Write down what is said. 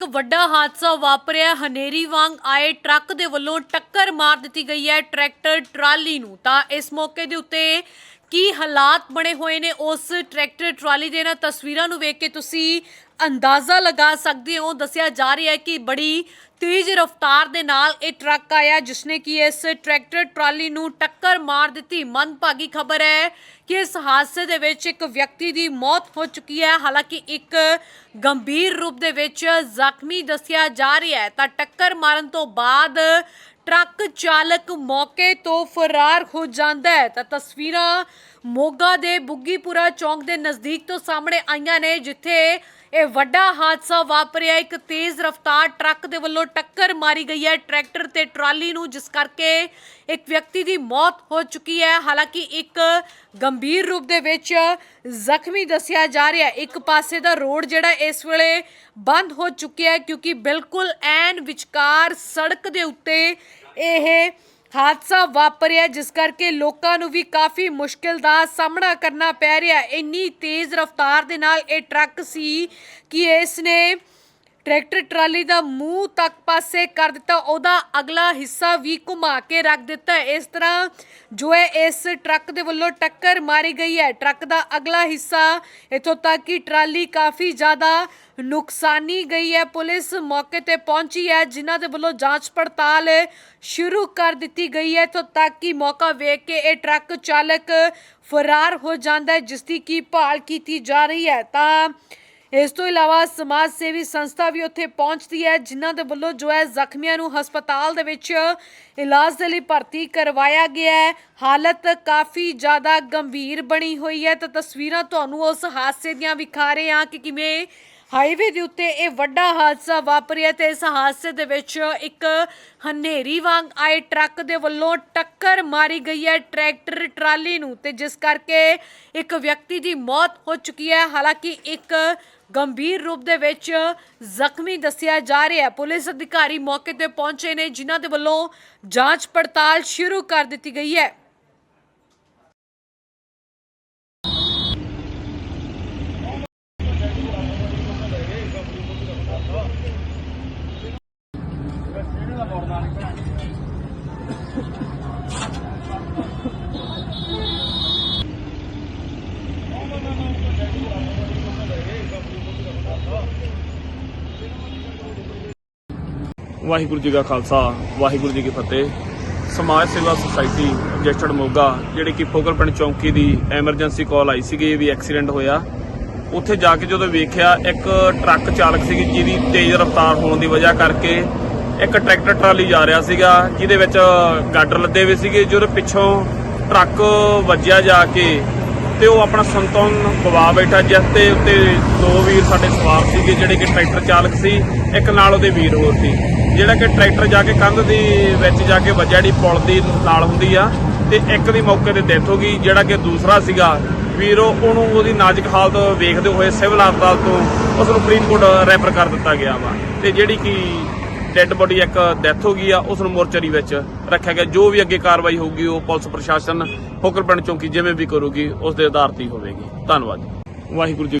ਇੱਕ ਵੱਡਾ ਹਾਦਸਾ ਵਾਪਰਿਆ। ਹਨੇਰੀ ਵਾਂਗ ਆਏ ਟਰੱਕ ਦੇ ਵੱਲੋਂ ਟੱਕਰ ਮਾਰ ਦਿੱਤੀ ਗਈ ਹੈ। ਟਰੈਕਟਰ ਟਰਾਲੀ ਨੂੰ ਤਾਂ ਇਸ ਮੌਕੇ ਦੇ ਉੱਤੇ ਕੀ ਹਾਲਾਤ ਬਣੇ ਹੋਏ ਨੇ ਉਸ ਟਰੈਕਟਰ ਟਰਾਲੀ ਦੇ ਨਾਲ? ਤਸਵੀਰਾਂ ਨੂੰ ਵੇਖ ਕੇ ਤੁਸੀਂ ਅੰਦਾਜ਼ਾ ਲਗਾ ਸਕਦੇ ਹੋ। ਦੱਸਿਆ ਜਾ ਰਿਹਾ ਹੈ ਕਿ ਬੜੀ ਤੇਜ਼ ਰਫ਼ਤਾਰ ਦੇ ਨਾਲ ਇਹ ਟਰੱਕ ਆਇਆ ਜਿਸ ਨੇ ਕਿ ਇਸ ਟਰੈਕਟਰ ਟਰਾਲੀ ਨੂੰ ਟੱਕਰ ਮਾਰ ਦਿੱਤੀ। ਮੰਦਭਾਗੀ ਖਬਰ ਹੈ ਕਿ ਇਸ ਹਾਦਸੇ ਦੇ ਵਿੱਚ ਇੱਕ ਵਿਅਕਤੀ ਦੀ ਮੌਤ ਹੋ ਚੁੱਕੀ ਹੈ। ਹਾਲਾਂਕਿ ਇੱਕ ਗੰਭੀਰ ਰੂਪ ਦੇ ਵਿੱਚ ਜ਼ਖਮੀ ਦੱਸਿਆ ਜਾ ਰਿਹਾ ਹੈ। ਤਾਂ ਟੱਕਰ ਮਾਰਨ ਤੋਂ ਬਾਅਦ ਟਰੱਕ ਚਾਲਕ ਮੌਕੇ ਤੋਂ ਫਰਾਰ ਹੋ ਜਾਂਦਾ ਹੈ। ਤਾਂ ਤਸਵੀਰਾਂ ਮੋਗਾ ਦੇ ਬੁੱਗੀਪੁਰਾ ਚੌਂਕ ਦੇ ਨਜ਼ਦੀਕ ਤੋਂ ਸਾਹਮਣੇ ਆਈਆਂ ਨੇ, ਜਿੱਥੇ ਇਹ ਵੱਡਾ ਹਾਦਸਾ ਵਾਪਰਿਆ। ਇੱਕ ਤੇਜ਼ ਰਫ਼ਤਾਰ ਟਰੱਕ ਦੇ ਵੱਲੋਂ ਟੱਕਰ ਮਾਰੀ ਗਈ ਹੈ। ਟਰੈਕਟਰ ਤੇ ਟਰਾਲੀ ਨੂੰ, ਜਿਸ ਕਰਕੇ ਇੱਕ ਵਿਅਕਤੀ ਦੀ ਮੌਤ ਹੋ ਚੁੱਕੀ ਹੈ। ਹਾਲਾਂਕਿ ਇੱਕ ਗੰਭੀਰ ਰੂਪ ਦੇ ਵਿੱਚ ਜ਼ਖਮੀ ਦੱਸਿਆ ਜਾ ਰਿਹਾ ਇੱਕ ਪਾਸੇ ਦਾ ਰੋਡ ਜਿਹੜਾ ਇਸ ਵੇਲੇ ਬੰਦ ਹੋ ਚੁੱਕਿਆ ਹੈ, ਕਿਉਂਕਿ ਬਿਲਕੁਲ ਐਨ ਵਿਚਕਾਰ ਸੜਕ ਦੇ ਉੱਤੇ ਇਹ ਹਾਦਸਾ ਵਾਪਰਿਆ, ਜਿਸ ਕਰਕੇ ਲੋਕਾਂ ਨੂੰ ਵੀ ਕਾਫੀ ਮੁਸ਼ਕਿਲ ਦਾ ਸਾਹਮਣਾ ਕਰਨਾ ਪੈ ਰਿਹਾ ਇੰਨੀ ਤੇਜ਼ ਰਫ਼ਤਾਰ ਦੇ ਨਾਲ ਇਹ ਟਰੱਕ ਸੀ ਕਿ ਇਸ ਨੇ ਟਰੈਕਟਰ ਟਰਾਲੀ ਦਾ ਮੂੰਹ ਤੱਕ ਪਾਸੇ ਕਰ ਦਿੱਤਾ। ਉਹਦਾ ਅਗਲਾ ਹਿੱਸਾ ਵੀ ਘੁਮਾ ਕੇ ਰੱਖ ਦਿੱਤਾ। ਇਸ ਤਰ੍ਹਾਂ ਜੋ ਹੈ, ਇਸ ਟਰੱਕ ਦੇ ਵੱਲੋਂ ਟੱਕਰ ਮਾਰੀ ਗਈ ਹੈ। ਟਰੱਕ ਦਾ ਅਗਲਾ ਹਿੱਸਾ ਇਥੋਂ ਤੱਕ ਕਿ ਟਰਾਲੀ ਕਾਫੀ ਜ਼ਿਆਦਾ ਨੁਕਸਾਨੀ ਗਈ ਹੈ। ਪੁਲਿਸ ਮੌਕੇ ਤੇ ਪਹੁੰਚੀ ਹੈ, ਜਿਨ੍ਹਾਂ ਦੇ ਵੱਲੋਂ ਜਾਂਚ ਪੜਤਾਲ ਸ਼ੁਰੂ ਕਰ ਦਿੱਤੀ ਗਈ ਹੈ। ਇਥੋਂ ਤੱਕ ਕਿ ਮੌਕਾ ਵੇਖ ਕੇ ਇਹ ਟਰੱਕ ਚਾਲਕ ਫਰਾਰ ਹੋ ਜਾਂਦਾ ਹੈ, ਜਿਸ ਦੀ ਕੀ ਭਾਲ ਕੀਤੀ ਜਾ ਰਹੀ ਹੈ। ਤਾਂ ਇਸ ਤੋਂ ਇਲਾਵਾ ਸਮਾਜ ਸੇਵੀ ਸੰਸਥਾ ਵੀ ਉੱਥੇ ਪਹੁੰਚਦੀ ਹੈ, ਜਿਨ੍ਹਾਂ ਦੇ ਵੱਲੋਂ ਜੋ ਹੈ ਜ਼ਖਮੀਆਂ ਨੂੰ ਹਸਪਤਾਲ ਦੇ ਵਿੱਚ ਇਲਾਜ ਦੇ ਲਈ ਭਰਤੀ ਕਰਵਾਇਆ ਗਿਆ ਹੈ। ਹਾਲਤ ਕਾਫੀ ਜ਼ਿਆਦਾ ਗੰਭੀਰ ਬਣੀ ਹੋਈ ਹੈ। ਤਾਂ ਤਸਵੀਰਾਂ ਤੁਹਾਨੂੰ ਉਸ ਹਾਦਸੇ ਦੀਆਂ ਵਿਖਾ ਰਹੇ ਹਾਂ ਕਿ ਕਿਵੇਂ ਹਾਈਵੇ ਦੇ ਉੱਤੇ ਇਹ ਵੱਡਾ ਹਾਦਸਾ ਵਾਪਰਿਆ ਤੇ ਇਸ ਹਾਦਸੇ ਦੇ ਵਿੱਚ ਇੱਕ ਹਨੇਰੀ ਵਾਂਗ ਆਏ ਟਰੱਕ ਦੇ ਵੱਲੋਂ ਟੱਕਰ ਮਾਰੀ ਗਈ ਹੈ ਟਰੈਕਟਰ ਟਰਾਲੀ ਨੂੰ ਤੇ ਜਿਸ ਕਰਕੇ ਇੱਕ ਵਿਅਕਤੀ ਦੀ ਮੌਤ ਹੋ ਚੁੱਕੀ ਹੈ। ਹਾਲਾਂਕਿ ਇੱਕ ਗੰਭੀਰ ਰੂਪ ਦੇ ਵਿੱਚ ਜ਼ਖਮੀ ਦੱਸਿਆ ਜਾ ਰਿਹਾ ਹੈ। ਪੁਲਿਸ ਅਧਿਕਾਰੀ ਮੌਕੇ ਤੇ ਪਹੁੰਚੇ ਨੇ, ਜਿਨ੍ਹਾਂ ਦੇ ਵੱਲੋਂ ਜਾਂਚ ਪੜਤਾਲ ਸ਼ੁਰੂ ਕਰ ਦਿੱਤੀ ਗਈ ਹੈ। ਵਾਹਿਗੁਰੂ ਜੀ ਕਾ ਖਾਲਸਾ, ਵਾਹਿਗੁਰੂ ਜੀ ਕੀ ਫਤਿਹ। ਸਮਾਜ ਸੇਵਾ ਸੁਸਾਇਟੀ ਰਜਿਸਟਰਡ ਮੋਗਾ, ਜਿਹੜੀ ਕਿ ਫੋਕਲ ਪਿੰਡ ਚੌਂਕੀ ਦੀ ਐਮਰਜੈਂਸੀ ਕਾਲ ਆਈ ਸੀਗੀ ਵੀ ਐਕਸੀਡੈਂਟ ਹੋਇਆ। ਉੱਥੇ ਜਾ ਕੇ ਜਦੋਂ ਵੇਖਿਆ, ਇੱਕ ਟਰੱਕ ਚਾਲਕ ਸੀਗੀ ਜਿਹਦੀ ਤੇਜ਼ ਰਫ਼ਤਾਰ ਹੋਣ ਦੀ ਵਜ੍ਹਾ ਕਰਕੇ ਇੱਕ ਟਰੈਕਟਰ ਟਰਾਲੀ ਜਾ ਰਿਹਾ ਸੀਗਾ, ਜਿਹਦੇ ਵਿੱਚ ਗਾਡਰ ਲੱਦੇ ਹੋਏ ਸੀਗੇ ਜਦੋਂ ਪਿੱਛੋਂ ਟਰੱਕ ਵੱਜਿਆ ਜਾ ਕੇ ਤੇ ਉਹ ਆਪਣਾ ਸੰਤੁਲਨ ਗਵਾ ਬੈਠਾ ਜਿਸ ਤੇ ਉੱਤੇ ਦੋ ਵੀਰ ਸਾਡੇ ਸਵਾਰ ਸੀਗੇ, ਜਿਹੜੇ ਕਿ ਟਰੈਕਟਰ ਚਾਲਕ ਸੀ, ਇੱਕ ਨਾਲ ਉਹਦੇ ਵੀਰ ਹੋਰ ਸੀ। ਜਿਹੜਾ ਕਿ ਟਰੈਕਟਰ ਜਾ ਕੇ ਕੰਧ ਦੀ ਵਿੱਚ ਜਾ ਕੇ ਵੱਜਿਆ, ਜਿਹੜੀ ਪੁਲ ਦੀ ਨਾਲ ਹੁੰਦੀ ਆ, ਤੇ ਇੱਕ ਦੀ ਮੌਕੇ ਤੇ ਡੈਥ ਹੋ ਗਈ, ਜਿਹੜਾ ਕਿ ਦੂਸਰਾ ਸੀਗਾ। ਵੀਰ, ਉਹਨੂੰ ਉਹਦੀ ਨਾਜ਼ੁਕ ਹਾਲਤ ਵੇਖਦੇ ਹੋਏ ਸਿਵਲ ਹਸਪਤਾਲ ਤੋਂ ਉਸ ਨੂੰ ਫਰੀਦਕੋਟ ਰੈਫਰ ਕਰ ਦਿੱਤਾ ਗਿਆ ਵਾ। ਤੇ ਜਿਹੜੀ ਕਿ ਡੈੱਡ ਬੋਡੀ ਇੱਕ ਡੈਥ ਹੋ ਗਈ ਆ, ਉਸ ਨੂੰ ਮੋਰਚਰੀ ਵਿੱਚ ਰੱਖਿਆ ਗਿਆ। ਜੋ ਵੀ ਅੱਗੇ ਕਾਰਵਾਈ ਹੋਊਗੀ, ਉਹ ਪੁਲਿਸ ਪ੍ਰਸ਼ਾਸਨ ਫੋਕਲ ਪਿੰਡ ਚੌਂਕੀ ਜਿਵੇਂ ਵੀ ਕਰੂਗੀ, ਉਸ ਦੇ ਆਧਾਰ ਤੇ ਹੀ ਹੋਵੇਗੀ। ਧੰਨਵਾਦ। ਵਾਹਿਗੁਰੂ ਜੀ